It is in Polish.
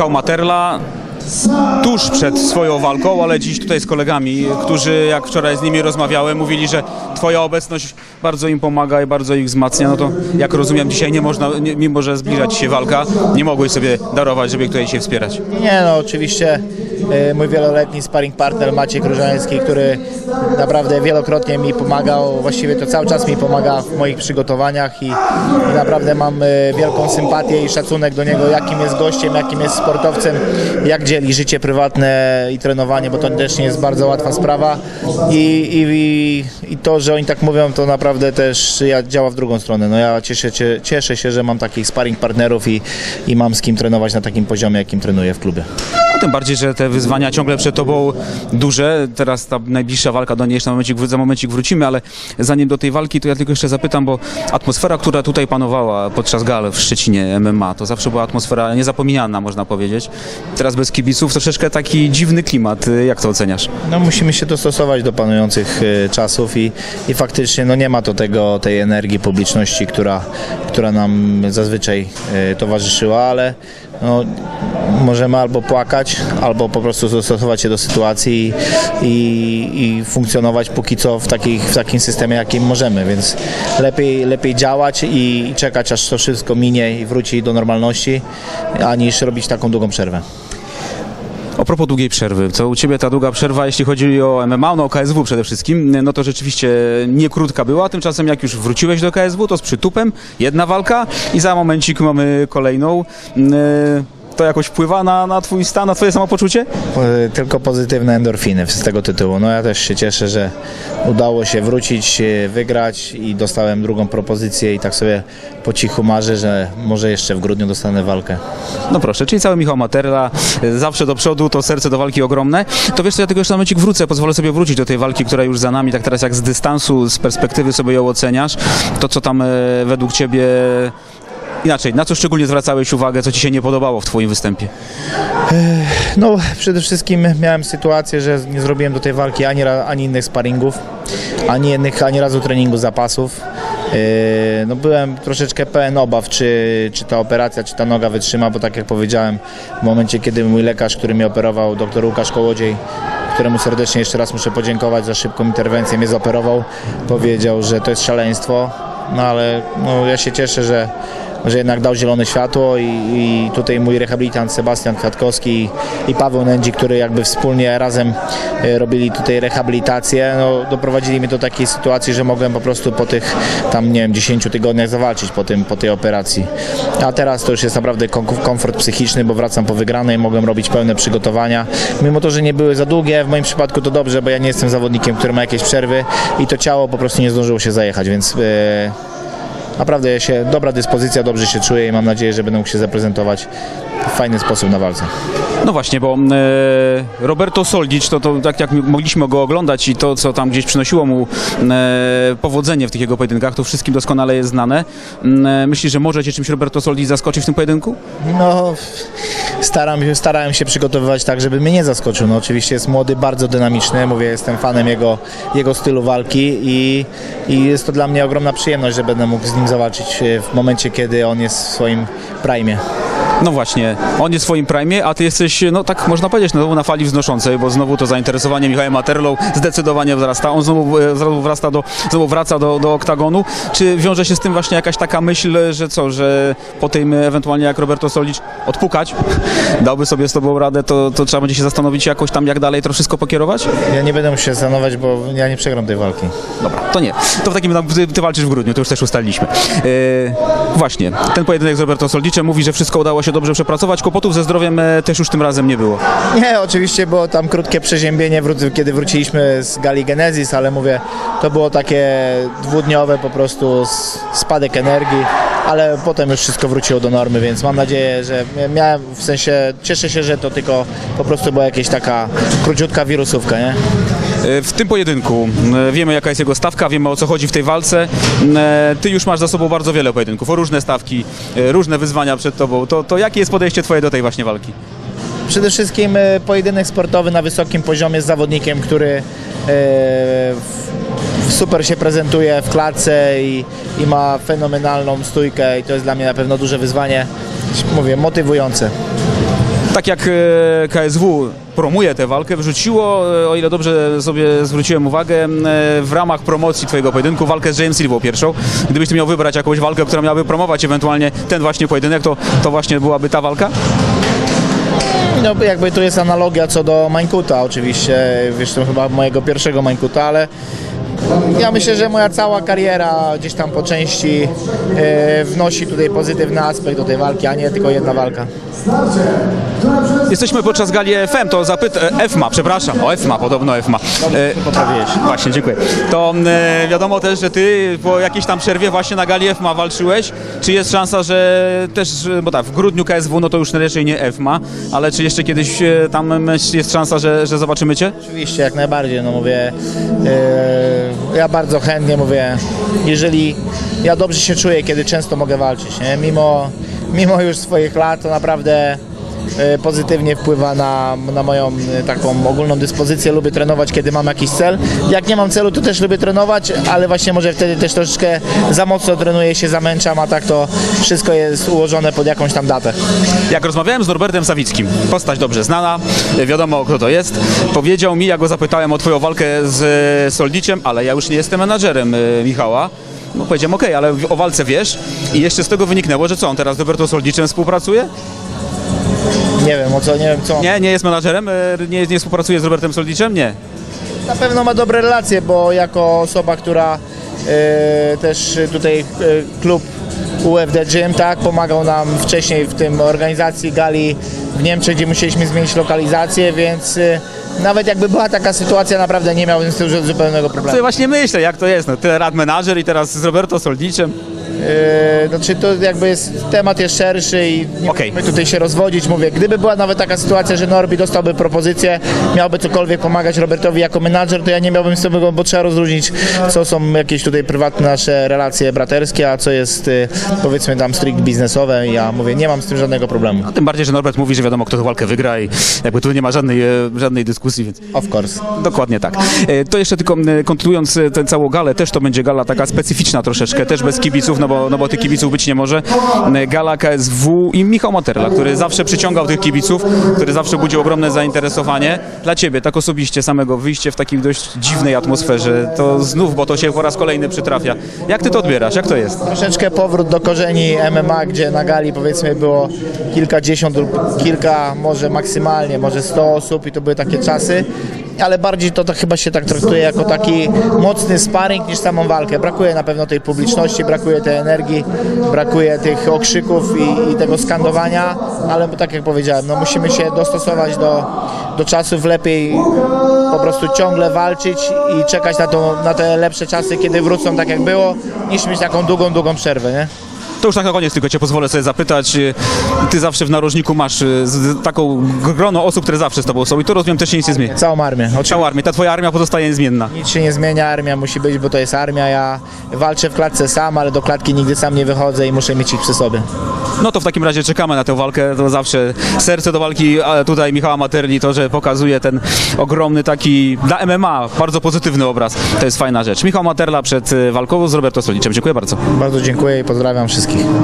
Michał Materla tuż przed swoją walką, ale dziś tutaj z kolegami, którzy jak wczoraj z nimi rozmawiałem, mówili, że twoja obecność bardzo im pomaga i bardzo ich wzmacnia. No to jak rozumiem, dzisiaj nie można, nie, mimo że zbliża ci się walka, nie mogłeś sobie darować, żeby tutaj się wspierać. Nie no, oczywiście mój wieloletni sparring partner Maciek Różański, który naprawdę wielokrotnie mi pomagał, właściwie to cały czas mi pomaga w moich przygotowaniach i, i naprawdę mam e, wielką sympatię i szacunek do niego, jakim jest gościem, jakim jest sportowcem, jak dzieli życie prywatne i trenowanie, bo to też nie jest bardzo łatwa sprawa i, i, i, to, że oni tak mówią, to naprawdę też ja działa w drugą stronę. No ja cieszę, cieszę się, że mam takich sparring partnerów i, i mam z kim trenować na takim poziomie, jakim trenuję w klubie. Tym bardziej, że te wyzwania ciągle przed tobą duże. Teraz ta najbliższa walka do niej jeszcze na momencik, za momencik wrócimy, ale zanim do tej walki, to ja tylko jeszcze zapytam, bo atmosfera, która tutaj panowała podczas gal w Szczecinie MMA, to zawsze była atmosfera niezapomniana, można powiedzieć. Teraz bez kibiców troszeczkę taki dziwny klimat. Jak to oceniasz? No musimy się dostosować do panujących e, czasów i, i faktycznie no nie ma to tego, tej energii publiczności, która, która nam zazwyczaj e, towarzyszyła, ale no, możemy albo płakać, albo po prostu dostosować się do sytuacji i, i, funkcjonować póki co w, takich, w takim systemie, jakim możemy, więc lepiej, lepiej działać i czekać, aż to wszystko minie i wróci do normalności, aniż robić taką długą przerwę. A propos długiej przerwy, to u Ciebie ta długa przerwa, jeśli chodzi o MMA, no o KSW przede wszystkim, no to rzeczywiście nie krótka była, tymczasem jak już wróciłeś do KSW, to z przytupem, jedna walka i za momencik mamy kolejną. Yy, To jakoś wpływa na, na Twój stan, na Twoje samopoczucie? E, tylko pozytywne endorfiny z tego tytułu. No ja też się cieszę, że udało się wrócić, e, wygrać i dostałem drugą propozycję i tak sobie po cichu marzę, że może jeszcze w grudniu dostanę walkę. No proszę, czyli cały Michał Materla, y, zawsze do przodu, to serce do walki ogromne. To wiesz co, ja tylko jeszcze na momencik wrócę, pozwolę sobie wrócić do tej walki, która już za nami, tak teraz jak z dystansu, z perspektywy sobie ją oceniasz, to co tam e, według Ciebie... Inaczej, na co szczególnie zwracałeś uwagę, co Ci się nie podobało w Twoim występie? No przede wszystkim miałem sytuację, że nie zrobiłem do tej walki ani, ani innych sparingów, ani, jednych, ani razu treningu zapasów. No byłem troszeczkę pełen obaw, czy, czy ta operacja, czy ta noga wytrzyma, bo tak jak powiedziałem, w momencie, kiedy mój lekarz, który mnie operował, dr Łukasz Kołodziej, któremu serdecznie jeszcze raz muszę podziękować za szybką interwencję, mnie zoperował, powiedział, że to jest szaleństwo, no ale no, ja się cieszę, że, że jednak dał zielone światło i, i tutaj mój rehabilitant Sebastian Kwiatkowski i Paweł Nędzi, który jakby wspólnie razem e, robili tutaj rehabilitację, no, doprowadzili mnie do takiej sytuacji, że mogłem po prostu po tych tam nie wiem 10 tygodniach zawalczyć po, tym, po tej operacji. A teraz to już jest naprawdę kom- komfort psychiczny, bo wracam po wygranej, mogłem robić pełne przygotowania. Mimo to, że nie były za długie, w moim przypadku to dobrze, bo ja nie jestem zawodnikiem, który ma jakieś przerwy i to ciało po prostu nie zdążyło się zajechać, więc e, Naprawdę ja się, dobra dyspozycja, dobrze się czuję i mam nadzieję, że będę mógł się zaprezentować w fajny sposób na walce. No właśnie, bo e, Roberto Soldic, to, to tak jak mogliśmy go oglądać i to, co tam gdzieś przynosiło mu e, powodzenie w tych jego pojedynkach, to wszystkim doskonale jest znane. E, myślisz, że może Cię czymś Roberto Soldic zaskoczyć w tym pojedynku? No, staram, starałem się przygotowywać tak, żeby mnie nie zaskoczył. No, oczywiście jest młody, bardzo dynamiczny, mówię, jestem fanem jego, jego stylu walki i, i jest to dla mnie ogromna przyjemność, że będę mógł z nim zawalczyć e, w momencie, kiedy on jest w swoim prime. No właśnie, on jest w swoim prime, a ty jesteś, no tak można powiedzieć, znowu na fali wznoszącej, bo znowu to zainteresowanie Michałem Materlą zdecydowanie wzrasta. On znowu, e, znowu, wrasta do, znowu wraca do, do oktagonu. Czy wiąże się z tym właśnie jakaś taka myśl, że co, że po tym ewentualnie jak Roberto Solic odpukać, dałby sobie z tobą radę, to, to trzeba będzie się zastanowić jakoś tam, jak dalej to wszystko pokierować? Ja nie będę musiał się zastanowić, bo ja nie przegram tej walki. Dobra, to nie. To w takim razie ty, ty walczysz w grudniu, to już też ustaliliśmy. E, właśnie, ten pojedynek z Roberto Soldicem mówi, że wszystko udało się dobrze przepracować, kłopotów ze zdrowiem e, też już tym razem nie było. Nie, oczywiście było tam krótkie przeziębienie, kiedy wróciliśmy z Gali Genesis, ale mówię, to było takie dwudniowe po prostu spadek energii, ale potem już wszystko wróciło do normy, więc mam nadzieję, że miałem, w sensie, cieszę się, że to tylko po prostu była jakaś taka króciutka wirusówka, nie? E, W tym pojedynku e, wiemy jaka jest jego stawka, wiemy o co chodzi w tej walce. E, Ty już masz za sobą bardzo wiele pojedynków, o różne stawki, różne wyzwania przed tobą. To, to jakie jest podejście twoje do tej właśnie walki? Przede wszystkim pojedynek sportowy na wysokim poziomie z zawodnikiem, który super się prezentuje w klatce i, i ma fenomenalną stójkę i to jest dla mnie na pewno duże wyzwanie, mówię, motywujące. Tak jak e, KSW promuje tę walkę, wrzuciło, e, o ile dobrze sobie zwróciłem uwagę, e, w ramach promocji twojego pojedynku walkę z James Silvą pierwszą. Gdybyś ty miał wybrać jakąś walkę, która miałaby promować ewentualnie ten właśnie pojedynek, to, to właśnie byłaby ta walka? No jakby tu jest analogia co do Mańkuta oczywiście, wiesz, to chyba mojego pierwszego Mańkuta, ale ja myślę, że moja cała kariera gdzieś tam po części e, wnosi tutaj pozytywny aspekt do tej walki, a nie tylko jedna walka. Jesteśmy podczas gali FM, to zapyt... e, EFMA, przepraszam, o EFMA, podobno EFMA. E, poprawiłeś. Właśnie, dziękuję. To e, wiadomo też, że ty po jakiejś tam przerwie właśnie na gali EFMA walczyłeś. Czy jest szansa, że też, e, bo tak, w grudniu KSW, no to już raczej nie EFMA, ale czy jeszcze kiedyś e, tam e, jest szansa, że, że zobaczymy cię? Oczywiście, jak najbardziej, no mówię, e, ja bardzo chętnie mówię, jeżeli ja dobrze się czuję, kiedy często mogę walczyć, nie? Mimo, mimo już swoich lat, to naprawdę pozytywnie wpływa na, na moją e, taką ogólną dyspozycję, lubię trenować, kiedy mam jakiś cel. Jak nie mam celu, to też lubię trenować, ale właśnie może wtedy też troszeczkę za mocno trenuję się, zamęczam, a tak to wszystko jest ułożone pod jakąś tam datę. Jak rozmawiałem z Norbertem Sawickim, postać dobrze znana, e, wiadomo kto to jest, powiedział mi, ja go zapytałem o twoją walkę z e, Soldiciem, ale ja już nie jestem menadżerem e, Michała. No powiedziałem, okej, ale o walce wiesz i jeszcze z tego wyniknęło, że co, on teraz z Roberto Soldiczem współpracuje? Nie wiem o co, nie wiem co. Nie, nie jest menadżerem, e, nie, nie współpracuje z Robertem Soldicem? Nie. Na pewno ma dobre relacje, bo jako osoba, która e, też tutaj e, klub UFD Gym, tak, pomagał nam wcześniej w tym organizacji gali w Niemczech, gdzie musieliśmy zmienić lokalizację, więc e, nawet jakby była taka sytuacja, naprawdę nie miałbym z tym żu- zupełnego Sobie problemu. właśnie myślę, jak to jest, no tyle lat menadżer i teraz z Roberto Soldicem. Znaczy to jakby jest, temat jest szerszy i nie Okej. musimy tutaj się rozwodzić. Mówię, gdyby była nawet taka sytuacja, że Norbi dostałby propozycję, miałby cokolwiek pomagać Robertowi jako menadżer, to ja nie miałbym z tego, bo trzeba rozróżnić, co są jakieś tutaj prywatne nasze relacje braterskie, a co jest y, powiedzmy tam strict biznesowe. Ja mówię, nie mam z tym żadnego problemu. A tym bardziej, że Norbert mówi, że wiadomo, kto tę walkę wygra i jakby tu nie ma żadnej, e, żadnej dyskusji, więc Of course. Dokładnie tak. E, To jeszcze tylko kontynuując e, tę całą galę, też to będzie gala taka specyficzna troszeczkę, też bez kibiców, no bo, no bo tych kibiców być nie może. E, Gala KSW i Michał Materla, który zawsze przyciągał tych kibiców, który zawsze budził ogromne zainteresowanie. Dla Ciebie, tak osobiście samego, wyjście w takiej dość dziwnej atmosferze, to znów, bo to się po raz kolejny przytrafia. Jak Ty to odbierasz? Jak to jest? Troszeczkę powrót do korzeni MMA, gdzie na gali powiedzmy było kilkadziesiąt lub kilka, może maksymalnie, może 100 osób i to były takie czasy. Ale bardziej to, to chyba się tak traktuje jako taki mocny sparring niż samą walkę. Brakuje na pewno tej publiczności, brakuje tej energii, brakuje tych okrzyków i, i tego skandowania, ale tak jak powiedziałem, no musimy się dostosować do, do czasów, lepiej po prostu ciągle walczyć i czekać na, to, na te lepsze czasy, kiedy wrócą tak jak było, niż mieć taką długą, długą przerwę, nie? To już tak na koniec tylko Cię pozwolę sobie zapytać. e, Ty zawsze w narożniku masz z taką grono osób, które zawsze z Tobą są i to rozumiem też się nic nie zmienia. Całą armię. Oczywiście Cała armia, ta Twoja armia pozostaje niezmienna. nic się nie zmienia, armia musi być, bo to jest armia. Ja walczę w klatce sam, ale do klatki nigdy sam nie wychodzę i muszę mieć ich przy sobie. No to w takim razie czekamy na tę walkę. To zawsze serce do walki ale tutaj Michała Materli, to, że pokazuje ten ogromny taki dla MMA bardzo pozytywny obraz. To jest fajna rzecz. Michał Materla przed e, walką z Roberto Soliczem. Dziękuję bardzo. Bardzo dziękuję i pozdrawiam wszystkich. Zelensky.